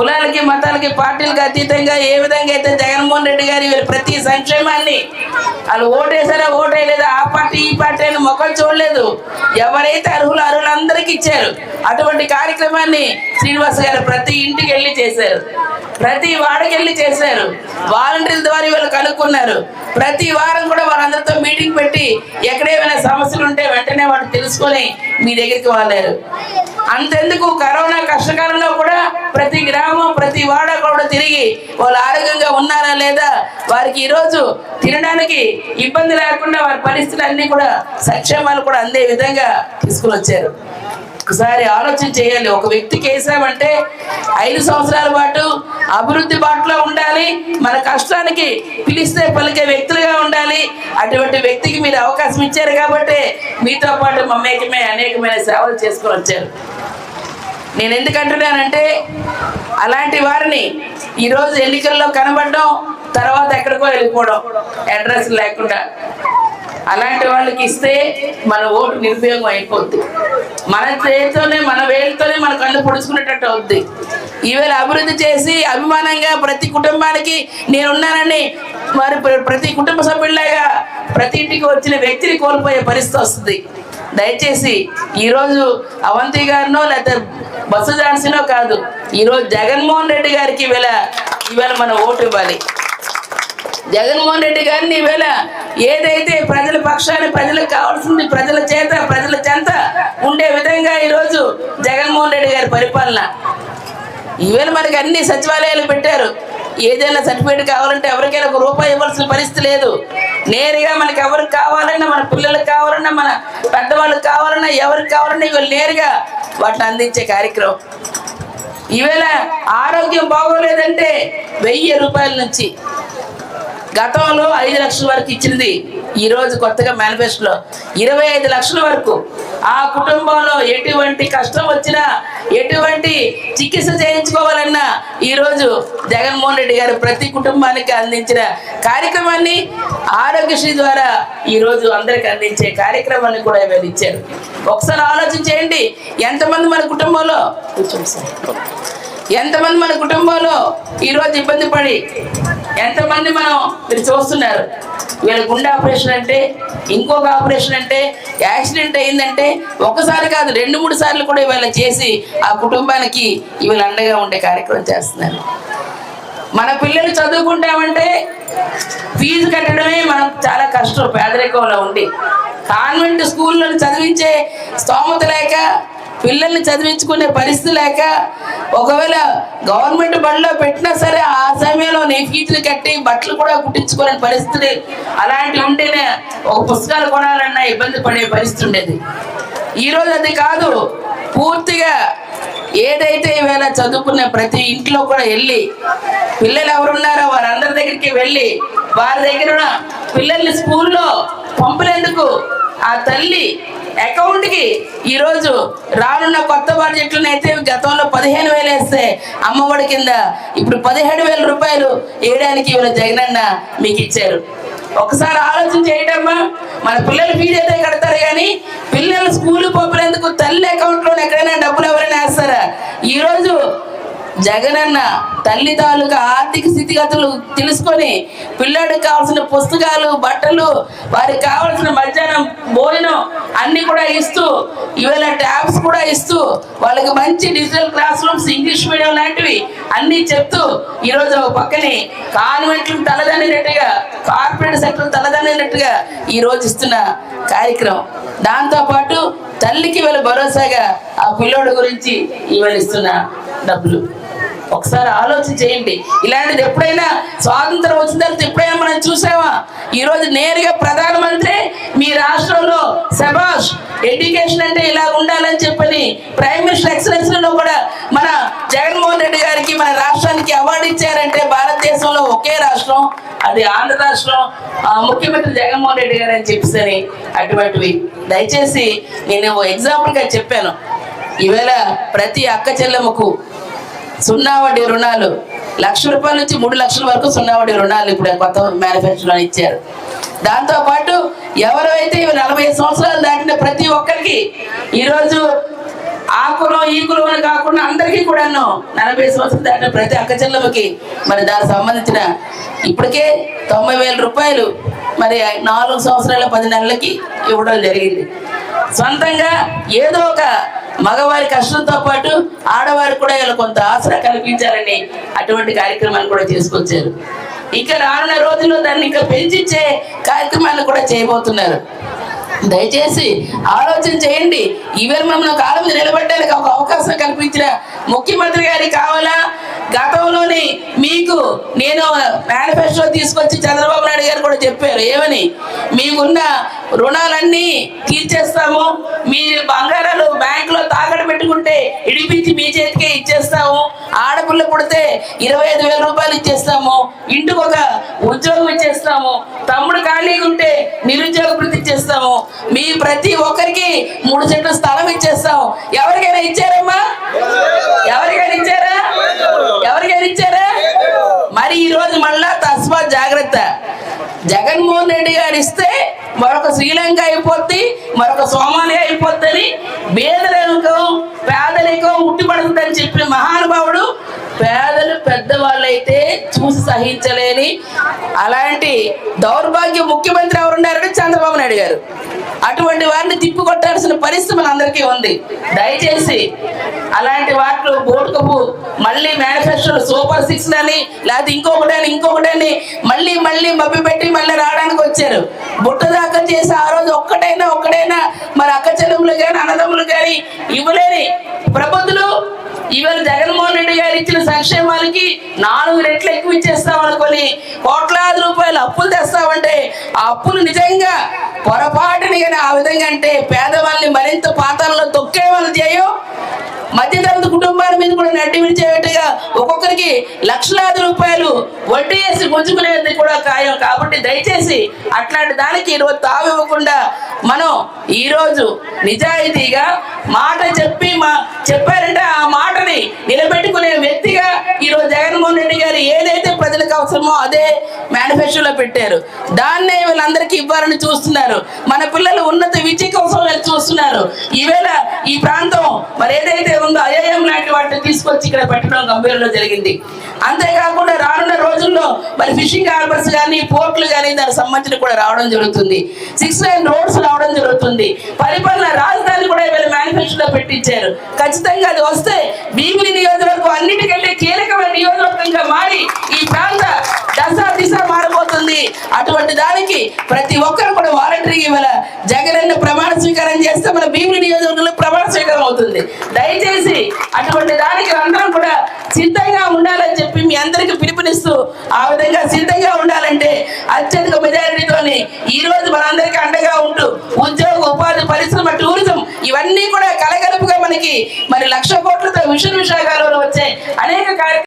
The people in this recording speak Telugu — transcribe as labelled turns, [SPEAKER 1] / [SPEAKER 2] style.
[SPEAKER 1] కులాలకి మతాలకి పార్టీలకు అతీతంగా ఏ విధంగా అయితే జగన్మోహన్ రెడ్డి గారి వీళ్ళు ప్రతి సంక్షేమాన్ని వాళ్ళు ఓటేసారా ఓటేయలేదా? ఆ పార్టీ ఈ పార్టీ అని మొక్కలు చూడలేదు. ఎవరైతే అర్హులు అర్హులందరికీ ఇచ్చారు. అటువంటి కార్యక్రమాన్ని శ్రీనివాస్ గారు ప్రతి ఇంటికి చేశారు. ప్రతి వాడకి వెళ్ళి చేశారు. వాలంటీర్ల ద్వారా వీళ్ళు కనుక్కున్నారు. ప్రతి వారం కూడా వాళ్ళందరితో మీటింగ్ పెట్టి ఎక్కడేమైనా సమస్యలు ఉంటే వెంటనే వాళ్ళు తెలుసుకొని మీ దగ్గరికి వాళ్ళారు. అంతెందుకు కరోనా కష్టకాలంలో కూడా ప్రతి గ్రామం ప్రతి వాడ కూడా తిరిగి వాళ్ళు ఆరోగ్యంగా ఉన్నారా లేదా వారికి ఈరోజు తినడానికి ఇబ్బంది లేకుండా వారి పరిస్థితులు అన్నీ కూడా సంక్షేమాలు కూడా అందే విధంగా తీసుకుని వచ్చారు. ఒకసారి ఆలోచన చేయాలి ఒక వ్యక్తికి వేసామంటే ఐదు సంవత్సరాల పాటు అభివృద్ధి బాటలో ఉండాలి. మన కష్టానికి పిలిస్తే పలికే వ్యక్తులుగా ఉండాలి. అటువంటి వ్యక్తికి మీరు అవకాశం ఇచ్చారు కాబట్టి మీతో పాటు మమ్మేకమే అనేకమైన సేవలు చేసుకొని వచ్చారు. నేను ఎందుకంటున్నానంటే అలాంటి వారిని ఈరోజు ఎన్నికల్లో కనబడడం తర్వాత ఎక్కడికో వెళ్ళిపోవడం అడ్రస్ లేకుండా. అలాంటి వాళ్ళకి ఇస్తే మన ఓటు నిరుపయోగం అయిపోద్ది. మన చేతితోనే మన వేలితోనే మన కళ్ళు పొడుచుకునేటట్టు అవుద్ది. ఈవేళ అభివృద్ధి చేసి అభిమానంగా ప్రతి కుటుంబానికి నేనున్నానని మరి ప్ర- ప్రతి కుటుంబ సభ్యుల్లాగా ప్రతి ఇంటికి వచ్చిన వ్యక్తిని కోల్పోయే పరిస్థితి వస్తుంది. దయచేసి ఈరోజు అవంతి గారినో లేకపోతే బస్సు జాన్సీనో కాదు ఈరోజు జగన్మోహన్ రెడ్డి గారికి ఈవేళ ఈవేళ మన ఓటు ఇవ్వాలి. జగన్మోహన్ రెడ్డి గారిని ఈవేళ ఏదైతే ప్రజల పక్షాన్ని ప్రజలకు కావాల్సింది ప్రజల చేత ప్రజల చెంత ఉండే విధంగా ఈరోజు జగన్మోహన్ రెడ్డి గారి పరిపాలన. ఈవేళ మనకి అన్ని సచివాలయాలు పెట్టారు. ఏదైనా సర్టిఫికేట్ కావాలంటే ఎవరికైనా ఒక రూపాయి ఇవ్వాల్సిన పరిస్థితి లేదు. నేరుగా మనకి ఎవరికి కావాలన్నా మన పిల్లలకు కావాలన్నా మన పెద్దవాళ్ళకి కావాలన్నా ఎవరికి కావాలన్నా ఇవి నేరుగా వాటిని అందించే కార్యక్రమం. ఈవేళ ఆరోగ్యం బాగోలేదంటే వెయ్యి రూపాయల నుంచి గతంలో ఐదు లక్షల వరకు ఇచ్చింది. ఈరోజు కొత్తగా మేనిఫెస్టోలో ఇరవై ఐదు లక్షల వరకు. ఆ కుటుంబంలో ఎటువంటి కష్టం వచ్చినా ఎటువంటి చికిత్స చేయించుకోవాలన్నా ఈ రోజు జగన్మోహన్ రెడ్డి గారు ప్రతి కుటుంబానికి అందించిన కార్యక్రమాన్ని ఆరోగ్యశ్రీ ద్వారా ఈరోజు అందరికి అందించే కార్యక్రమాన్ని కూడా వీళ్ళు ఇచ్చారు. ఒకసారి ఆలోచన చేయండి. ఎంతమంది మన కుటుంబంలో? కూర్చోండి సార్. ఎంతమంది మన కుటుంబంలో ఈరోజు ఇబ్బంది పడి ఎంతమంది మనం మీరు చూస్తున్నారు? వీళ్ళ గుండె ఆపరేషన్ అంటే ఇంకొక ఆపరేషన్ అంటే యాక్సిడెంట్ అయిందంటే ఒకసారి కాదు రెండు మూడు సార్లు కూడా ఇవాళ చేసి ఆ కుటుంబానికి ఇవాళ అండగా ఉండే కార్యక్రమం చేస్తున్నారు. మన పిల్లలు చదువుకుంటామంటే ఫీజు కట్టడమే మనకు చాలా కష్టం పేదరికంలో ఉండి. కాన్వెంట్ స్కూళ్ళను చదివించే స్తోమత లేక పిల్లల్ని చదివించుకునే పరిస్థితి లేక ఒకవేళ గవర్నమెంట్ బడిలో పెట్టినా సరే ఆ సమయంలో నీ ఫీజులు కట్టి బట్టలు కూడా కుట్టించుకునే పరిస్థితి అలాంటివి ఉంటేనే ఒక పుస్తకాలు కొనాలన్నా ఇబ్బంది పడే పరిస్థితి ఉండేది. ఈరోజు అది కాదు పూర్తిగా ఏదైతే ఈవేళ చదువుకున్న ప్రతి ఇంట్లో కూడా వెళ్ళి పిల్లలు ఎవరున్నారో వారందరి దగ్గరికి వెళ్ళి వారి దగ్గర పిల్లల్ని స్కూల్లో పంపలేందుకు ఆ తల్లి అకౌంట్కి ఈరోజు రానున్న కొత్త బడ్జెట్లను అయితే గతంలో పదిహేను వేలు వేస్తే అమ్మఒడి కింద ఇప్పుడు పదిహేడు వేల రూపాయలు వేయడానికి ఇవాళ జగనన్న మీకు ఇచ్చారు. ఒకసారి ఆలోచన చేయటమ్మా మన పిల్లలు ఫీజు అయితే కడతారు కానీ పిల్లలు స్కూల్ పంపినందుకు తల్లి అకౌంట్లో ఎక్కడైనా డబ్బులు ఎవరైనా వేస్తారా? ఈరోజు జగనన్న తల్లి తాలూకా ఆర్థిక స్థితిగతులు తెలుసుకొని పిల్లడికి కావాల్సిన పుస్తకాలు బట్టలు వారికి కావాల్సిన మధ్యాహ్నం భోజనం అన్ని కూడా ఇస్తూ ఇవాళ ట్యాబ్స్ కూడా ఇస్తూ వాళ్ళకి మంచి digital classrooms English medium లాంటివి అన్ని చెప్తూ ఈరోజు పక్కనే కాన్వెంట్లు తలదన్నినట్టుగా కార్పొరేట్ సెక్టర్ తలదన్నినట్టుగా ఈరోజు ఇస్తున్న కార్యక్రమం. దాంతోపాటు తల్లికి వీళ్ళ భరోసాగా ఆ పిల్లోడి గురించి ఇవాళ ఇస్తున్న డబ్బులు. ఒకసారి ఆలోచన చేయండి. ఇలాంటిది ఎప్పుడైనా స్వాతంత్రం వచ్చిన తర్వాత ఎప్పుడైనా మనం చూసామా ఈరోజు నేరుగా ప్రధానమంత్రి మీ రాష్ట్రంలో శబాష్ ఎడ్యుకేషన్ అంటే ఇలా ఉండాలని చెప్పని ప్రైమ్ మినిస్టర్ ఎక్సలెన్స్లో కూడా మన జగన్మోహన్ రెడ్డి గారికి మన రాష్ట్రానికి అవార్డు ఇచ్చారంటే భారతదేశంలో ఒకే రాష్ట్రం అది ఆంధ్ర రాష్ట్రం ఆ, ముఖ్యమంత్రి జగన్మోహన్ రెడ్డి గారు అని చెప్పేసి అటువంటివి. దయచేసి నేను ఎగ్జాంపుల్గా చెప్పాను. ఈవేళ ప్రతి అక్క చెల్లెమ్మకు సున్నా వడ్డీ రుణాలు. లక్ష రూపాయల నుంచి మూడు లక్షల వరకు సున్నా వడ్డీ రుణాలు ఇప్పుడు కొత్త మేనిఫెస్టోలో ఇచ్చారు. దాంతోపాటు ఎవరైతే నలభై సంవత్సరాలు దాటిన ప్రతి ఒక్కరికి ఈరోజు ఆ కులం ఈ కులం కాకుండా అందరికీ కూడాను నలభై సంవత్సరాలు దాటిన ప్రతి అక్క చెల్లెమ్మకి మరి దానికి సంబంధించిన ఇప్పటికే తొంభై వేల రూపాయలు మరి నాలుగు సంవత్సరాల పది నెలలకి ఇవ్వడం జరిగింది. సొంతంగా ఏదో ఒక మగవారి కష్టంతో పాటు ఆడవారికి కూడా వీళ్ళు కొంత ఆసరా కల్పించాలని అటువంటి కార్యక్రమాలు కూడా తీసుకొచ్చారు. ఇక రానున్న రోజుల్లో దాన్ని ఇంకా పెంచిచ్చే కార్యక్రమాలు కూడా చేయబోతున్నారు. దయచేసి ఆలోచన చేయండి. ఈవేళ మమ్మల్ని కాలం మీద ఒక అవకాశం కల్పించిన ముఖ్యమంత్రి గారికి కావాలా? గతంలోని మీకు నేను మేనిఫెస్టో తీసుకొచ్చి చంద్రబాబు నాయుడు గారు కూడా చెప్పారు ఏమని? మీకున్న రుణాలన్నీ తీర్చేస్తాము మీ బంగారాలు బ్యాంకులో తాకట్టు పెట్టుకుంటే ఇడిపించి మీ చేతికే ఇచ్చేస్తాము ఆడపిల్ల పుడితే ఇరవై ఐదు వేల రూపాయలు ఇచ్చేస్తాము ఇంటికి ఒక ఉద్యోగం ఇచ్చేస్తాము తమ్ముడు ఖాళీగా ఉంటే నిరుద్యోగ వృత్తి ఇచ్చేస్తాము మీ ప్రతి ఒక్కరికి మూడు సెంట్ల స్థలం ఇచ్చేస్తాము. ఎవరికైనా ఇచ్చారమ్మా ఎవరికైనా ఇచ్చారా ఎవరికైనా ఇచ్చారా మరి ఈ రోజు మళ్ళా తస్మాత్ జాగ్రత్త జగన్మోహన్ రెడ్డి గారు ఇస్తే మరొక శ్రీలంక అయిపోద్ది మరొక సోమాలియా అయిపోద్దని పేదరికం పేదరికం ఉట్టిపడుతుందని చెప్పిన మహానుభావుడు పేదలు పెద్దవాళ్ళైతే చూసి సహించలేని అలాంటి దౌర్భాగ్య ముఖ్యమంత్రి ఎవరు చంద్రబాబు నాయుడు గారు. అటువంటి వారిని తిప్పికొట్టాల్సిన పరిస్థితి మనందరికీ ఉంది. దయచేసి అలాంటి వాటిలో బోటుకపు మళ్ళీ మేనిఫెస్టోలు సూపర్ సిక్స్ అని లేకపోతే ఇంకొకటని ఇంకొకటని మళ్ళీ మళ్ళీ మబ్బి పెట్టి మళ్ళీ రావడానికి వచ్చారు. బుట్ట దాకా చేసి ఆ రోజు ఒక్కటైనా ఒక్కటైనా మరి అక్క అన్నదమ్ములు కానీ అన్నదమ్ములు కానీ ఇవ్వలేని ప్రబుద్ధులు ఇవాళ జగన్మోహన్ రెడ్డి గారు ఇచ్చిన సంక్షేమాలకి నాలుగు రెట్లు ఎక్కువ ఇచ్చేస్తామనుకొని కోట్లాది రూపాయలు అప్పులు తెస్తామంటే ఆ అప్పులు నిజంగా పొరపాటుని కానీ ఆ విధంగా అంటే పేదవాళ్ళని మరింత పాతాలలో తొక్కే వాళ్ళు చేయో మధ్యతరగతి కుటుంబాల మీద కూడా నడ్డి విడిచేటట్టుగా ఒక్కొక్కరికి లక్షలాది రూపాయలు వడ్డీ వేసి గుంజుకునేది కూడా ఖాయం. కాబట్టి దయచేసి అట్లాంటి దానికి ఈరోజు తావివ్వకుండా మనం ఈరోజు నిజాయితీగా మాట చెప్పి మా చెప్పారంటే ఆ మాటని నిలబెట్టుకునే వ్యక్తిగా ఈరోజు జగన్మోహన్ రెడ్డి గారు ఏదైతే ప్రజలకు అవసరమో అదే మేనిఫెస్టోలో పెట్టారు. దాన్నే వీళ్ళందరికీ ఇవ్వాలని చూస్తున్నారు. మన పిల్లలు ఉన్నత విద్య కోసం వీళ్ళు చూస్తున్నారు. ఈవేళ ఈ ప్రాంతం మరి ఏదైతే ఉందో ఐఐఎం లాంటి వాటిని తీసుకొచ్చి ఇక్కడ పెట్టడం గంభీరంలో జరిగింది. అంతేకాకుండా రానున్న రోజుల్లో మరి ఫిషింగ్ హార్బర్స్ కానీ పోర్ట్లు కానీ దానికి సంబంధించిన కూడా రావడం జరుగుతుంది. సిక్స్ లైన్ రోడ్స్ రావడం జరుగుతుంది. పరిపాలన రాజధాని కూడా వీళ్ళు మేనిఫెస్టోలో పెట్టించారు. ఖచ్చితంగా అది వస్తే భీమిని నియోజకవర్గం అన్నిటికంటే కీలకమైన నియోజకవర్గంగా మారి ఈ ప్రాంత దశ దిశ మారబోతుంది అటువంటి దానికి ప్రతి ఒక్కరు కూడా వాలంటరీగా ఇవాళ జగనన్న ప్రమాణ స్వీకారం చేస్తే మన భీమిలి నియోజకవర్గంలో ప్రమాణ స్వీకారం అవుతుంది. దయచేసి అటువంటి దానికి అందరం కూడా సిద్ధంగా ఉండాలని చెప్పి మీ అందరికి పిలుపునిస్తూ ఆ విధంగా సిద్ధంగా ఉండాలంటే అత్యధిక మెజారిటీతోని ఈ రోజు మనందరికీ అండగా ఉంటూ ఉద్యోగ ఉపాధి పరిశ్రమ టూరిజం ఇవన్నీ కూడా కలగలుపుగా మనకి మరి లక్ష కోట్లతో విషయ విశాఖలో వచ్చే అనేక కార్యక్రమాలు